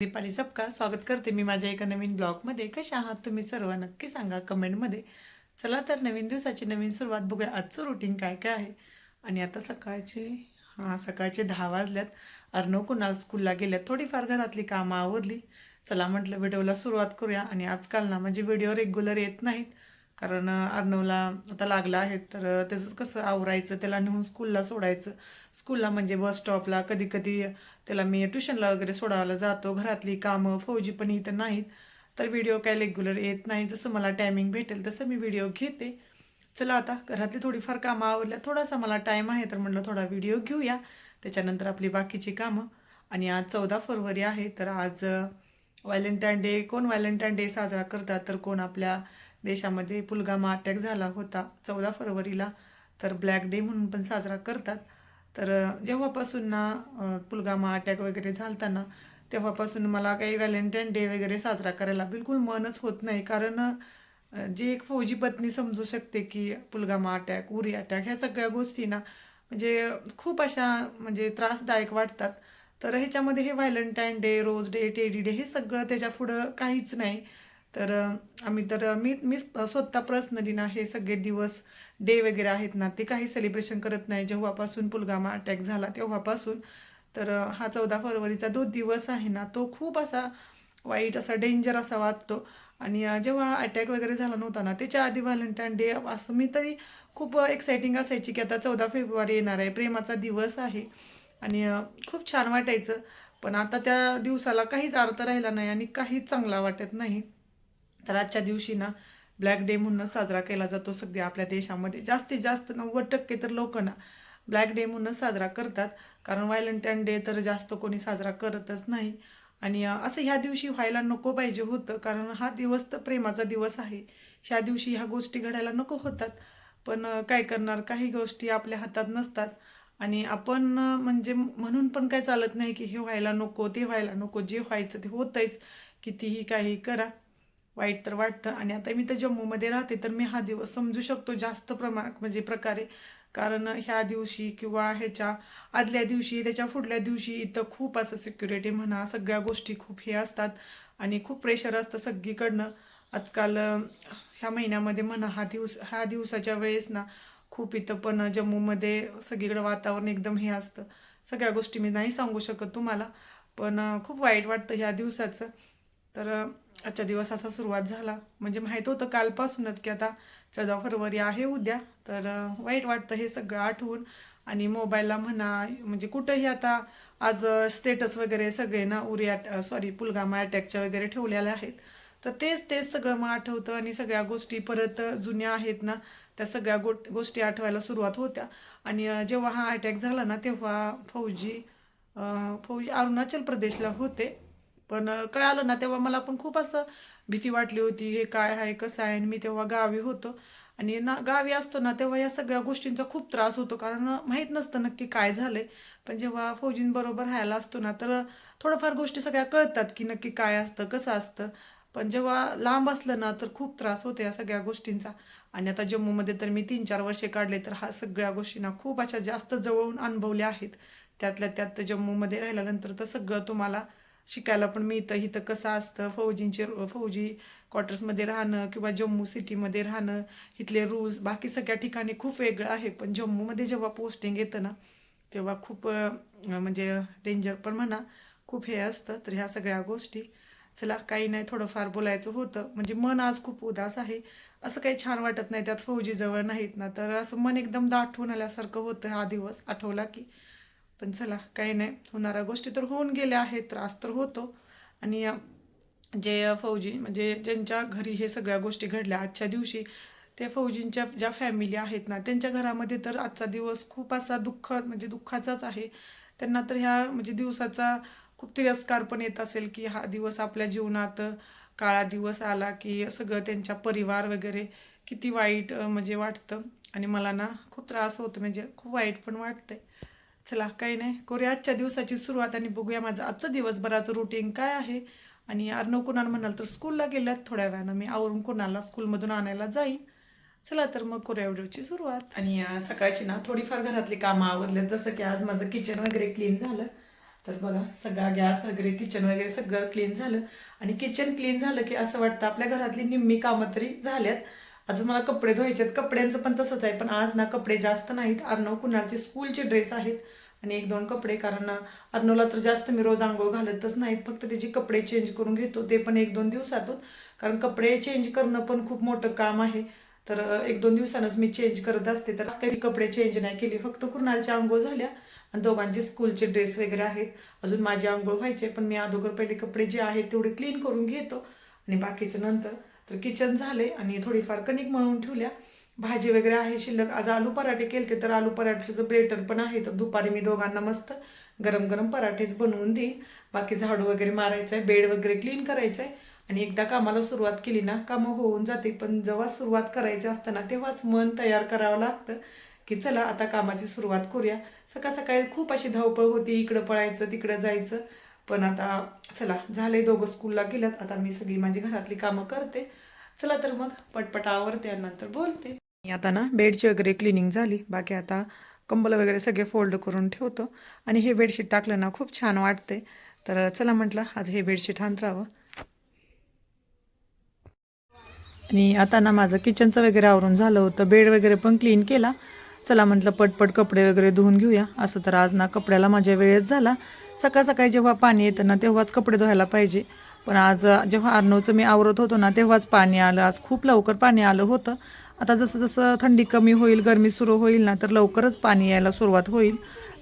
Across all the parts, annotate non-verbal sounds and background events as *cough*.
दीपाली सबका स्वागत करते मी माझ्या एका नवीन ब्लॉगमध्ये. कशा आहात तुम्ही सर्व? नक्की सांगा कमेंटमध्ये. चला तर नवीन दिवसाची नवीन सुरुवात बघूया. आजचं रुटीन काय काय आहे? आणि आता सकाळचे हां सकाळचे दहा वाजल्यात. अर्णव कुणाल स्कूलला गेल्यात. थोडीफार घरातली कामं आवडली चला म्हटलं व्हिडिओला सुरुवात करूया. आणि आजकाल ना म्हणजे व्हिडिओ रेग्युलर येत नाहीत. कारण अर्णवला आता लागला आहे तर त्याचं कसं आवरायचं त्याला नेऊन स्कूलला सोडायचं. स्कूलला म्हणजे बस स्टॉपला कधी कधी त्याला मी ट्युशनला वगैरे सोडायला जातो. घरातली कामं फौजी पण इथं नाहीत. तर व्हिडिओ काय रेग्युलर येत नाही. जसं मला टायमिंग भेटेल तसं मी व्हिडिओ घेते. चला आता घरातली थोडीफार कामं आवरल्या. थोडासा मला टाईम आहे तर म्हटलं थोडा व्हिडिओ घेऊया. त्याच्यानंतर आपली बाकीची कामं. आणि आज चौदा फरवरी आहे तर आज व्हॅलेंटाईन डे. कोण व्हॅलेंटाईन डे साजरा करतात तर कोण आपल्या देशामध्ये पुलगामा अटॅक झाला होता चौदा फरवरीला. तर ब्लॅक डे म्हणून पण साजरा करतात. तर जेव्हापासून ना पुलगामा अटॅक वगैरे झालताना तेव्हापासून मला काही व्हॅलेंटाईन डे वगैरे साजरा करायला बिलकुल मनच होत नाही. कारण जी एक फौजी पत्नी समजू शकते की पुलगामा अटॅक उरी अटॅक ह्या सगळ्या गोष्टी ना म्हणजे खूप अशा म्हणजे त्रासदायक वाटतात. तर ह्याच्यामध्ये हे Valentine day rose day teddy day हे सगळं त्याच्या पुढं काहीच नाही. तर आम्ही तर मी मी स्वतः पर्सनली ना हे सगळे दिवस डे वगैरे आहेत ना ते काही सेलिब्रेशन करत नाही. जेव्हापासून पुलगामा अटॅक झाला तेव्हापासून. तर हा चौदा फरवरीचा जो दिवस आहे ना तो खूप असा वाईट असा डेंजर असा वाटतो. आणि जेव्हा अटॅक वगैरे झाला नव्हता ना त्याच्या आधी व्हॅलेंटाईन डे असं मी तरी खूप एक्साइटिंग असायची की आता चौदा फेब्रुवारी येणार आहे प्रेमाचा दिवस आहे. आणि खूप छान वाटायचं. पण आता त्या दिवसाला काहीच अर्थ राहिला नाही आणि काहीच चांगला वाटत नाही. तर आजच्या दिवशी ना ब्लॅक डे म्हणून साजरा केला जातो सगळ्या आपल्या देशामध्ये. जास्तीत जास्त नव्वद टक्के तर लोक ना ब्लॅक डे म्हणूनच साजरा करतात. कारण व्हॅलेंटाईन डे तर जास्त कोणी साजरा करतच नाही. आणि असं ह्या दिवशी व्हायला नको पाहिजे होतं. कारण हा दिवस तर प्रेमाचा दिवस आहे. ह्या दिवशी ह्या गोष्टी घडायला नको होतात. पण काय करणार? काही गोष्टी आपल्या हातात नसतात. आणि आपण म्हणजे म्हणून पण काय चालत नाही की हे व्हायला नको ते व्हायला नको. जे व्हायचं ते होतंच कितीही काही करा. वाईट तर वाटतं. आणि आता मी तर जम्मूमध्ये राहते तर मी हा दिवस समजू शकतो जास्त प्रमाणात म्हणजे प्रकारे. कारण ह्या दिवशी किंवा ह्याच्या आदल्या दिवशी त्याच्या पुढल्या दिवशी इथं खूप असं सिक्युरिटी म्हणा सगळ्या गोष्टी खूप हे असतात. आणि खूप प्रेशर असतं सगळीकडनं. आजकाल ह्या महिन्यामध्ये म्हणा हा दिवस ह्या दिवसाच्या वेळेस ना खूप इथं पण जम्मूमध्ये सगळीकडं वातावरण एकदम हे असतं. सगळ्या गोष्टी मी नाही सांगू शकत तुम्हाला. पण खूप वाईट वाटतं ह्या दिवसाचं. तर आजच्या दिवस असा सुरुवात झाला. म्हणजे माहीत होतं कालपासूनच की आता चौदा फरवरी आहे उद्या. तर वाईट वाटतं हे सगळं आठवून. आणि मोबाईलला म्हणा म्हणजे कुठंही आता आज स्टेटस वगैरे सगळे ना उरी सॉरी पुलगामा अटॅकच्या वगैरे ठेवलेल्या आहेत. तर तेच तेच सगळं मग आठवतं आणि सगळ्या गोष्टी परत जुन्या आहेत ना त्या सगळ्या गो गोष्टी आठवायला सुरुवात होत्या. आणि जेव्हा हा अटॅक झाला ना तेव्हा फौजी फौजी अरुणाचल प्रदेशला होते. पण कळालं ना तेव्हा मला पण खूप असं भीती वाटली होती हे काय आहे कसं आहे? आणि मी तेव्हा गावी होतो. आणि ना गावी असतो ना तेव्हा या सगळ्या गोष्टींचा खूप त्रास होतो. कारण माहीत नसतं नक्की काय झालंय. पण जेव्हा फौजींबरोबर राहायला असतो ना तर थोडंफार गोष्टी सगळ्या कळतात की नक्की काय असतं कसं असतं. पण जेव्हा लांब असलं ना तर खूप त्रास होतो या सगळ्या गोष्टींचा. आणि आता जम्मूमध्ये तर मी तीन चार वर्षे काढले तर हा सगळ्या गोष्टींना खूप अशा जास्त जवळून अनुभवल्या आहेत. त्यातल्या त्यात जम्मूमध्ये राहिल्यानंतर तर सगळं तुम्हाला शिकायला पण मिळतं. इथं कसं असतं फौजींचे फौजी क्वार्टर्समध्ये राहणं किंवा जम्मू सिटीमध्ये राहणं इथले रूल्स बाकी सगळ्या ठिकाणी खूप वेगळं आहे. पण जम्मूमध्ये जेव्हा पोस्टिंग येतं ना तेव्हा खूप म्हणजे डेंजर पण म्हणा खूप हे असतं. तर ह्या सगळ्या गोष्टी चला काही नाही थोडंफार बोलायचं होतं. म्हणजे मन आज खूप उदास आहे. असं काही छान वाटत नाही त्यात फौजी जवळ नाहीत ना. तर असं मन एकदम दाटून आल्यासारखं होतं हा दिवस आठवला की. पण चला काही नाही. होणाऱ्या गोष्टी तर होऊन गेल्या आहेत त्रास तर होतो. आणि जे फौजी म्हणजे ज्यांच्या घरी हे सगळ्या गोष्टी घडल्या आजच्या दिवशी त्या फौजींच्या ज्या फॅमिली आहेत ना त्यांच्या घरामध्ये तर आजचा दिवस खूप असा दुःख म्हणजे दुःखाचाच आहे. त्यांना तर ह्या म्हणजे दिवसाचा खूप तिरस्कार पण येत असेल की हा दिवस आपल्या जीवनात काळा दिवस आला की सगळं त्यांच्या परिवार वगैरे किती वाईट म्हणजे वाटतं. आणि मला ना खूप त्रास होतो म्हणजे खूप वाईट पण वाटतंय. चला काही नाही. करूया आजच्या दिवसाची सुरुवात आणि बघूया माझं आजचं दिवसभराचं रुटीन काय आहे. आणि अर्णव कुणाल म्हणाल तर स्कूलला गेल्यात थोड्या वेळानं. मी आवरून कुणाला स्कूलमधून आणायला जाईन. चला तर मग करूया व्हिडिओची सुरुवात. आणि सकाळची ना थोडीफार घरातली कामं आवरल्यात जसं की आज माझं किचन वगैरे क्लीन झालं. तर बघा सगळा गॅस वगैरे किचन वगैरे सगळं क्लीन झालं. आणि किचन क्लीन झालं की असं वाटतं आपल्या घरातली निम्मी कामं तरी झाल्यात. अजून मला कपडे धुवायचे आहेत. कपड्यांचं पण तसंच आहे पण आज ना कपडे जास्त नाहीत. अर्णव कुणालचे स्कूलचे ड्रेस आहेत. आणि एक दोन कपडे कारण अर्णवला तर जास्त मी रोज आंघोळ घालतच नाहीत. फक्त त्याचे कपडे चेंज करून घेतो. ते पण एक दोन दिवसातून. कारण कपडे चेंज करणं पण खूप मोठं काम आहे. तर एक दोन दिवसानंच मी चेंज करत असते. तर काही कपडे चेंज नाही केली. फक्त कुणालच्या आंघोळ झाल्या. आणि दोघांचे स्कूलचे ड्रेस वगैरे आहेत. अजून माझी आंघोळ व्हायचे पण मी अगोदर पहिले कपडे जे आहेत तेवढे क्लीन करून घेतो. आणि बाकीचं नंतर तर किचन झाले आणि थोडीफार कणिक मळून ठेवल्या. भाजी वगैरे आहे शिल्लक. आज आलू पराठे केलते तर आलू पराठ्याचं बेटर पण आहे. तर दुपारी मी दोघांना मस्त गरम गरम पराठेच बनवून देईन. बाकी झाडू वगैरे मारायचं आहे बेड वगैरे क्लीन करायचं आहे आणि एकदा कामाला सुरुवात केली ना कामं होऊन जाते. पण जेव्हा सुरुवात करायची असताना तेव्हाच मन तयार करावं लागतं की चला आता कामाची सुरुवात करूया. सकाळ सकाळी खूप अशी धावपळ होती. इकडं पळायचं तिकडं जायचं. पण आता चला झाले दोघं स्कूलला गेल्यात. आता मी सगळी माझी घरातली कामं करते. चला तर मग पटपट आवरते आणि नंतर बोलते. मी आता ना बेडची वगैरे क्लिनिंग झाली. बाकी आता कंबल वगैरे सगळे फोल्ड करून ठेवतो. आणि हे बेडशीट टाकलं ना खूप छान वाटते तर चला म्हटलं आज हे बेडशीट अंतरावं आणि आता ना माझं किचनचं वगैरे आवरून झालं होतं. बेड वगैरे पण क्लीन केला. चला म्हटलं पटपट कपडे वगैरे धुवून घेऊया. असं तर आज ना कपड्याला माझ्या वेळेत झाला. सकाळ सकाळी जेव्हा पाणी येतं ना तेव्हाच कपडे धुवायला पाहिजे. पण आज जेव्हा अर्णवचं मी आवरत होतो ना तेव्हाच पाणी आलं. आज खूप लवकर पाणी आलं होतं. आता जसं जसं थंडी कमी होईल गरमी सुरू होईल ना तर लवकरच पाणी यायला सुरुवात होईल.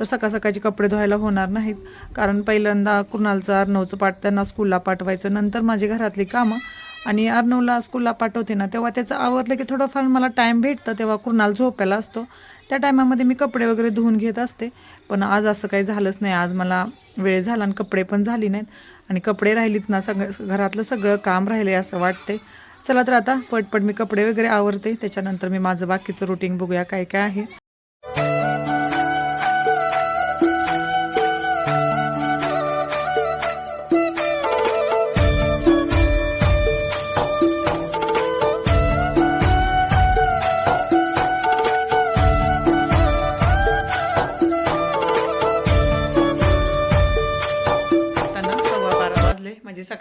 तर सकाळ सकाळचे कपडे धुवायला होणार नाहीत. कारण पहिल्यांदा कुणालचं अर्नवचं पाठ त्यांना स्कूलला पाठवायचं. नंतर माझी घरातली कामं. आणि अर्नवला स्कूलला पाठवते ना तेव्हा त्याचं आवरलं की थोडंफार मला टाईम भेटतं तेव्हा कुणाल झोपायला असतो. त्या टायमामध्ये मी कपडे वगैरे धुवून घेत असते. पण आज असं काही झालंच नाही. आज मला वेळ झाला आणि कपडे पण झाली नाहीत. आणि कपडे राहिलीत ना सगळं घरातलं सगळं काम राहिले असं वाटते. चला तर आता पटपट मी कपडे वगैरे आवरते. त्याच्यानंतर मी माझं बाकीचं रुटीन बघूया काय काय आहे.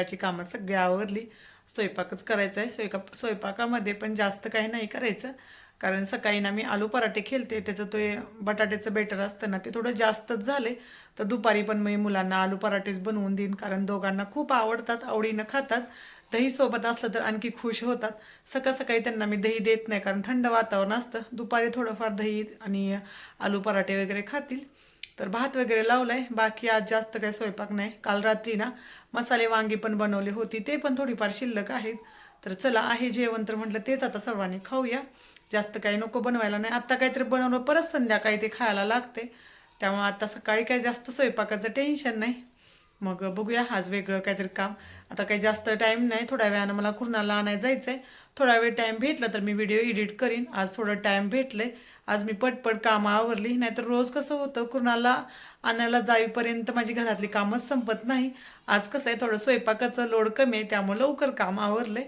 सकाळची कामं सगळी आवरली. स्वयंपाकच करायचा आहे. स्वयंपाक स्वयंपाकामध्ये पण जास्त काही नाही करायचं. कारण सकाळी ना मी आलू पराठे खेळते. त्याचं ते बटाट्याचं बेटर असतं ना ते थोडं जास्तच झाले. तर दुपारी पण मी मुलांना आलू पराठेच बनवून देईन. कारण दोघांना खूप आवडतात आवडीनं खातात. दही सोबत असलं तर आणखी खुश होतात. सकाळ सकाळी त्यांना मी दही देत नाही. कारण थंड वातावरण असतं. दुपारी थोडंफार दही आणि आलू पराठे वगैरे खातील. तर भात वगैरे लावलाय. बाकी आज जास्त काही स्वयंपाक नाही. काल रात्री ना मसाले वांगी पण बनवली होती. ते पण थोडीफार शिल्लक आहेत. तर चला आहे जेवण तर म्हटलं तेच आता सर्वांनी खाऊया. जास्त काही नको बनवायला नाही. आत्ता काहीतरी बनवलं परत संध्याकाळी ते खायला लागते. त्यामुळे आता सकाळी काही जास्त स्वयंपाकाचं टेन्शन नाही. मग बघूया आज वेगळं काहीतरी काम. आता काही जास्त टाईम नाही थोड्या वेळानं मला कुर्नाला आणायला जायचं आहे थोडा वेळ टाईम भेटला तर मी व्हिडिओ एडिट करीन. आज थोडं टाईम भेटले आज मी पटपट कामं आवरली. नाहीतर रोज कसं होतं कुणाला आणायला जाईपर्यंत माझी घरातली कामच संपत नाही. आज कसं आहे थोडं स्वयंपाकाचं लोड कमी आहे त्यामुळे लवकर काम आवरले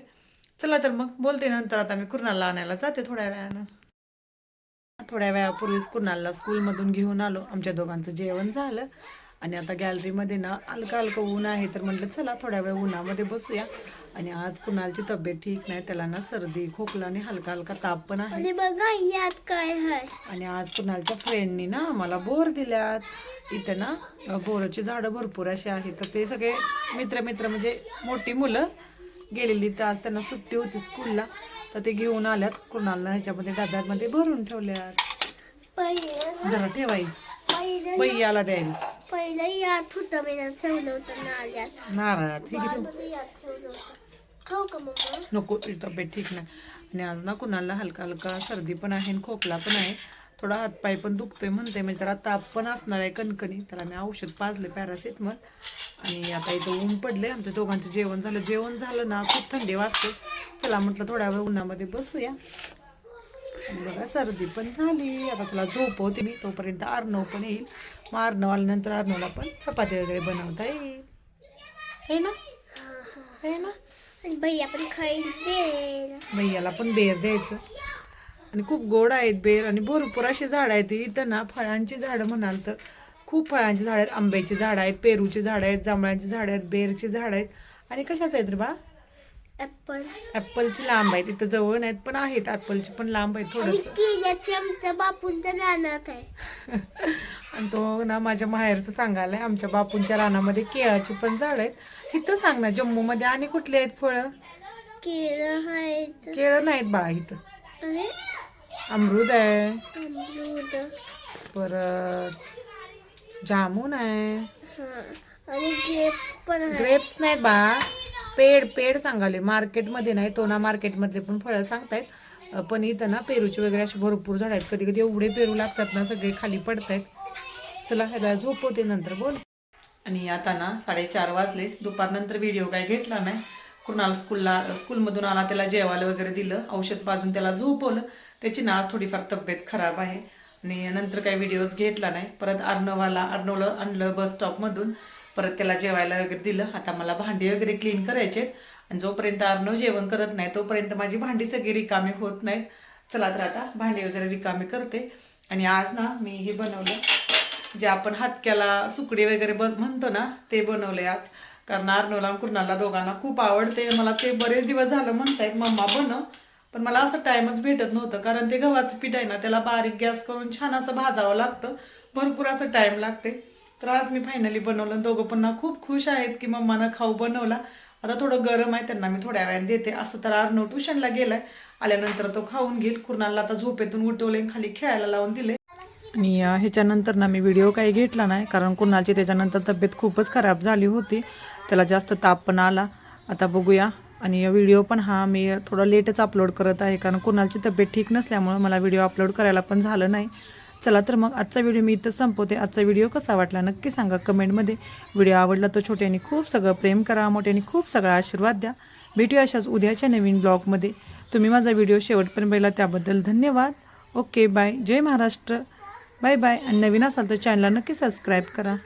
चला तर मग बोलते नंतर. आता मी कुर्नाला आणायला जाते थोड्या वेळानं. थोड्या वेळापूर्वीच कुणालला स्कूलमधून घेऊन आलो. आमच्या दोघांचं जेवण झालं. आणि आता गॅलरीमध्ये ना हलका हलकं ऊन आहे तर म्हटलं चला थोड्या वेळ उन्हामध्ये बसूया. आणि आज कुणालची तब्येत ठीक नाही त्याला ना सर्दी खोकला आणि हलका हलका ताप पण आहे. आणि बघा यात काय आहे. आणि आज कुणालच्या फ्रेंडनी ना आम्हाला बोर दिल्यात. इथं ना बोराची झाडं भरपूर अशी आहेत तर ते सगळे मित्र मित्र म्हणजे मोठी मुलं गेलेली तर आज त्यांना सुट्टी होती स्कूलला तर ते घेऊन आल्यात. कुणालला ह्याच्यामध्ये डब्यामध्ये भरून ठेवल्यात. जरा ठेवाई बैयाला द्यायला. पहिलं यात होतं मी ठेवलं होतं नाल्यात नारळात ठीक आहे ठेव. मध्ये यात ठेवलं होतं खाऊ का मम्मा नको तुझी तब्येत ठीक नाही आणि आज ना कुणाला हलका हलका सर्दी पण आहे आणि खोकला पण आहे थोडा हातपाय पण दुखतोय म्हणते म्हणजे त्याला ताप पण असणार आहे कणकणी त्याला मी औषध पाजले पॅरासिटमॉल आणि आता इथं ऊन पडले आमच्या दोघांचं जेवण झालं जेवण झालं ना खूप थंडी वाजते चला म्हटलं थोड्या वेळ उन्हामध्ये बसूया बघा सर्दी पण झाली. आता तुला झोपवते मी तोपर्यंत अर्णव पण येईल. मग अर्णव आल्यानंतर अर्णवला पण चपाती वगैरे बनवता येईल. है ना? है ना? भैया पण खाईल भैयाला पण बेर द्यायचं. आणि खूप गोड आहेत बेर आणि भरपूर अशी झाडं आहेत. इथं ना फळांची झाडं म्हणाल तर खूप फळांची झाडं आहेत. आंब्याची झाडं आहेत पेरूची झाडं आहेत जांभळांची झाडं आहेत बेरची झाडं आहेत. आणि कशाच आहेत रे बा? ऍपल ॲपलची लांब आहेत इथं जवळ नाहीत पण आहेत. ॲपलची पण लांब आहेत आणि थोडंसं. केल्याचे आमच्या बापूंच्या रानात आहे. *laughs* आणि तो ना माझ्या माहेरचं सांगायला आमच्या बापूंच्या रानामध्ये केळाची पण झाड आहेत. इथं सांग ना जम्मूमध्ये आणि कुठली आहेत फळं? केळं आहेत. केळं नाहीत बाळा इथं. आणि? अमृत आहे. अमरूद. परत जामून आहे. हा. आणि ग्रेप्स पण आहे ग्रेप्स नाहीत बा पेड पेड सांगाले. मार्केटमध्ये नाही तो ना मार्केटमधले पण फळं सांगतायत. पण इथं ना पेरूची वगैरे अशी भरपूर झाड आहेत. कधी कधी एवढे पेरू लागतात ना सगळे खाली पडतायत. चला ह्याला झोपवते नंतर. बोल. आणि आता ना साडेचार वाजले. दुपारनंतर व्हिडिओ काय घेतला नाही. कुणाला स्कूलला स्कूलमधून आला त्याला जेवायला वगैरे दिलं. औषध पाजून त्याला झोपवलं. त्याची ना आज थोडीफार तब्येत खराब आहे. आणि नंतर काही व्हिडिओज घेतला नाही. परत अर्णवाला अर्णवला आणलं बस स्टॉपमधून परत त्याला जेवायला वगैरे दिलं. आता मला भांडी वगैरे क्लीन करायचे आणि जोपर्यंत अर्णव जेवण करत नाही तोपर्यंत माझी भांडी सगळी रिकामी होत नाहीत. चला तर आता भांडी वगैरे रिकामी करते. आणि आज ना मी हे बनवलं. जे आपण हातक्याला सुकडी वगैरे बन म्हणतो ना ते बनवलंय आज. कारण अर्णवला आणि कुर्णाला दोघांना खूप आवडते. मला ते बरेच दिवस झालं म्हणतायत मम्मा बनव. पण मला असं टाइमच भेटत नव्हतं. कारण ते गव्हाचं पीठ आहे ना त्याला बारीक गॅस करून छान असं भाजावं लागतं. भरपूर असं टाइम लागते. तर आज मी फायनली बनवलं आणि दोघं पण ना खूप खुश आहेत की मम्मानं खाऊ बनवला. आता थोडं गरम आहे त्यांना मी थोड्या वेळाने देते. असं तर अर्णव ट्युशनला गेलाय. आल्यानंतर तो खाऊन घेईल. कुर्णाला आता झोपेतून उठवले खाली खेळायला लावून दिले आणि ह्याच्यानंतर ना मी व्हिडिओ काही घेतला नाही. कारण कुणाची त्याच्यानंतर तब्येत खूपच खराब झाली होती. त्याला जास्त ताप पण आला. आता बघूया. आणि व्हिडिओ पण हा मी थोडा लेटच अपलोड करत आहे. कारण कुणाची तब्येत ठीक नसल्यामुळं मला व्हिडिओ अपलोड करायला पण झालं नाही. चला तर मग आजचा व्हिडिओ मी इथं संपवते. आजचा व्हिडिओ कसा वाटला नक्की सांगा कमेंटमध्ये. व्हिडिओ आवडला तर छोट्याने खूप सगळं प्रेम करा मोठ्याने खूप सगळा आशीर्वाद द्या. भेटूया अशाच उद्याच्या नवीन ब्लॉगमध्ये. तुम्ही माझा व्हिडिओ शेवटपर्यंत पाहिला त्याबद्दल धन्यवाद. Okay bye. जय महाराष्ट्र. Bye bye. आणि नवीन असाल तर चॅनलला नक्की सबस्क्राईब करा.